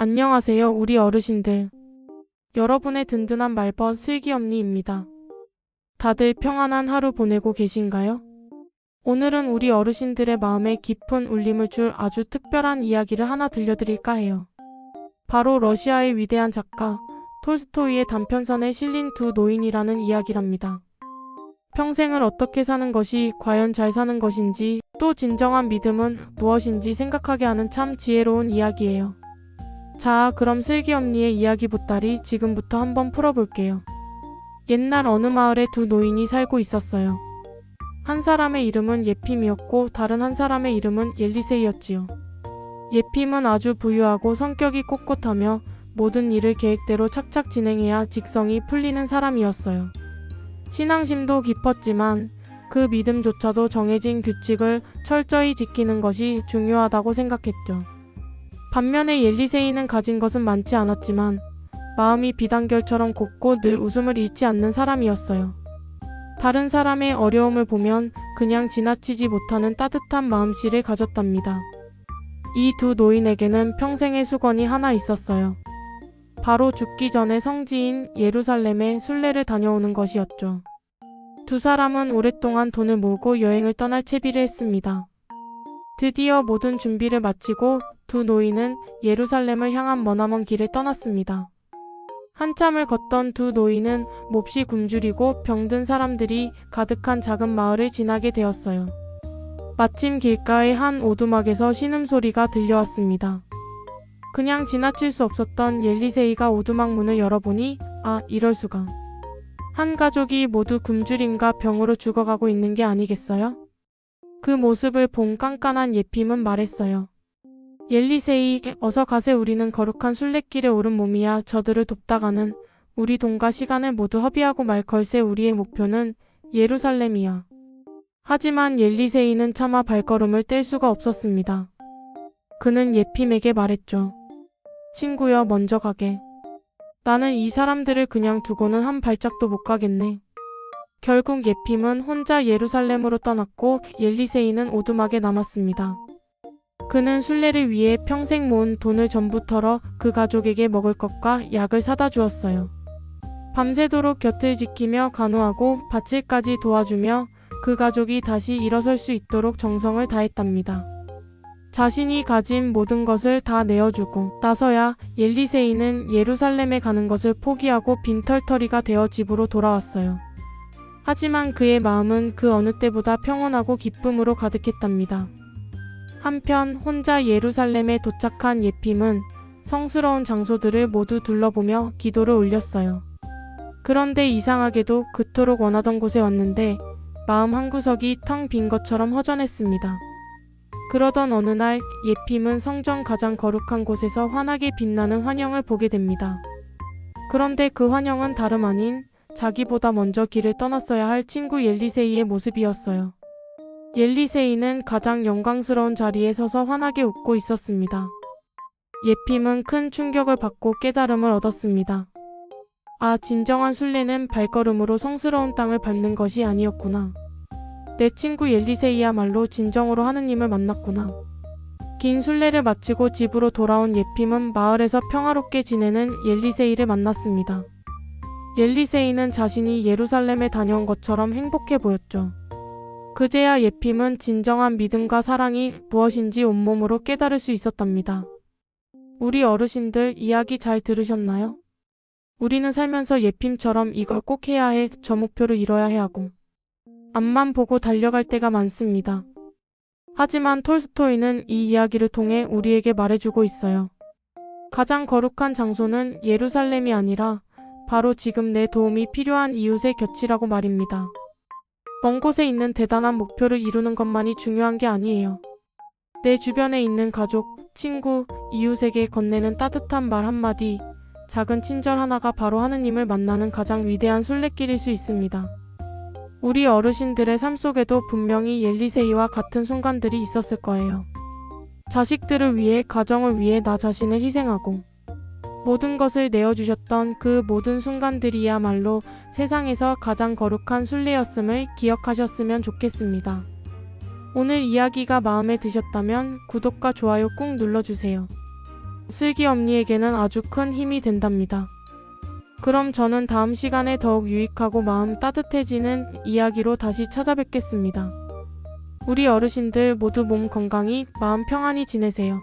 안녕하세요, 우리 어르신들. 여러분의 든든한 말벗 슬기엄니입니다. 다들 평안한 하루 보내고 계신가요? 오늘은 우리 어르신들의 마음에 깊은 울림을 줄 아주 특별한 이야기를 하나 들려드릴까 해요. 바로 러시아의 위대한 작가 톨스토이의 단편선에 실린 두 노인이라는 이야기랍니다. 평생을 어떻게 사는 것이 과연 잘 사는 것인지 또 진정한 믿음은 무엇인지 생각하게 하는 참 지혜로운 이야기예요. 자, 그럼 슬기 언니의 이야기 보따리 지금부터 한번 풀어볼게요. 옛날 어느 마을에 두 노인이 살고 있었어요. 한 사람의 이름은 예핌이었고 다른 한 사람의 이름은 옐리세이였지요. 예핌은 아주 부유하고 성격이 꼿꼿하며 모든 일을 계획대로 착착 진행해야 직성이 풀리는 사람이었어요. 신앙심도 깊었지만 그 믿음조차도 정해진 규칙을 철저히 지키는 것이 중요하다고 생각했죠. 반면에 옐리세이는 가진 것은 많지 않았지만 마음이 비단결처럼 곱고 늘 웃음을 잃지 않는 사람이었어요. 다른 사람의 어려움을 보면 그냥 지나치지 못하는 따뜻한 마음씨를 가졌답니다. 이 두 노인에게는 평생의 수건이 하나 있었어요. 바로 죽기 전에 성지인 예루살렘에 순례를 다녀오는 것이었죠. 두 사람은 오랫동안 돈을 모으고 여행을 떠날 채비를 했습니다. 드디어 모든 준비를 마치고 두 노인은 예루살렘을 향한 머나먼 길을 떠났습니다. 한참을 걷던 두 노인은 몹시 굶주리고 병든 사람들이 가득한 작은 마을을 지나게 되었어요. 마침 길가의 한 오두막에서 신음소리가 들려왔습니다. 그냥 지나칠 수 없었던 옐리세이가 오두막 문을 열어보니 아 이럴 수가. 한 가족이 모두 굶주림과 병으로 죽어가고 있는 게 아니겠어요? 그 모습을 본 깐깐한 예핌은 말했어요. 옐리세이, 어서 가세 우리는 거룩한 순례길에 오른 몸이야 저들을 돕다가는 우리 돈과 시간을 모두 허비하고 말 걸세 우리의 목표는 예루살렘이야. 하지만 옐리세이는 차마 발걸음을 뗄 수가 없었습니다. 그는 예핌에게 말했죠. 친구여 먼저 가게. 나는 이 사람들을 그냥 두고는 한 발짝도 못 가겠네. 결국 예핌은 혼자 예루살렘으로 떠났고 옐리세이는 오두막에 남았습니다. 그는 순례를 위해 평생 모은 돈을 전부 털어 그 가족에게 먹을 것과 약을 사다 주었어요. 밤새도록 곁을 지키며 간호하고 밭일까지 도와주며 그 가족이 다시 일어설 수 있도록 정성을 다했답니다. 자신이 가진 모든 것을 다 내어주고 나서야 옐리세이는 예루살렘에 가는 것을 포기하고 빈털터리가 되어 집으로 돌아왔어요. 하지만 그의 마음은 그 어느 때보다 평온하고 기쁨으로 가득했답니다. 한편 혼자 예루살렘에 도착한 예핌은 성스러운 장소들을 모두 둘러보며 기도를 올렸어요. 그런데 이상하게도 그토록 원하던 곳에 왔는데 마음 한구석이 텅 빈 것처럼 허전했습니다. 그러던 어느 날 예핌은 성전 가장 거룩한 곳에서 환하게 빛나는 환영을 보게 됩니다. 그런데 그 환영은 다름 아닌 자기보다 먼저 길을 떠났어야 할 친구 옐리세이의 모습이었어요. 옐리세이는 가장 영광스러운 자리에 서서 환하게 웃고 있었습니다. 예핌은 큰 충격을 받고 깨달음을 얻었습니다. 아, 진정한 순례는 발걸음으로 성스러운 땅을 밟는 것이 아니었구나. 내 친구 옐리세이야말로 진정으로 하느님을 만났구나. 긴 순례를 마치고 집으로 돌아온 예핌은 마을에서 평화롭게 지내는 옐리세이를 만났습니다. 옐리세이는 자신이 예루살렘에 다녀온 것처럼 행복해 보였죠. 그제야 예핌은 진정한 믿음과 사랑이 무엇인지 온몸으로 깨달을 수 있었답니다. 우리 어르신들 이야기 잘 들으셨나요? 우리는 살면서 예핌처럼 이걸 꼭 해야 해, 저 목표를 이뤄야 해 하고 앞만 보고 달려갈 때가 많습니다. 하지만 톨스토이는 이 이야기를 통해 우리에게 말해주고 있어요. 가장 거룩한 장소는 예루살렘이 아니라 바로 지금 내 도움이 필요한 이웃의 곁이라고 말입니다. 먼 곳에 있는 대단한 목표를 이루는 것만이 중요한 게 아니에요. 내 주변에 있는 가족, 친구, 이웃에게 건네는 따뜻한 말 한마디, 작은 친절 하나가 바로 하느님을 만나는 가장 위대한 순례길일 수 있습니다. 우리 어르신들의 삶 속에도 분명히 옐리세이와 같은 순간들이 있었을 거예요. 자식들을 위해, 가정을 위해 나 자신을 희생하고, 모든 것을 내어주셨던 그 모든 순간들이야말로 세상에서 가장 거룩한 순례였음을 기억하셨으면 좋겠습니다. 오늘 이야기가 마음에 드셨다면 구독과 좋아요 꾹 눌러주세요. 슬기 엄니에게는 아주 큰 힘이 된답니다. 그럼 저는 다음 시간에 더욱 유익하고 마음 따뜻해지는 이야기로 다시 찾아뵙겠습니다. 우리 어르신들 모두 몸 건강히 마음 평안히 지내세요.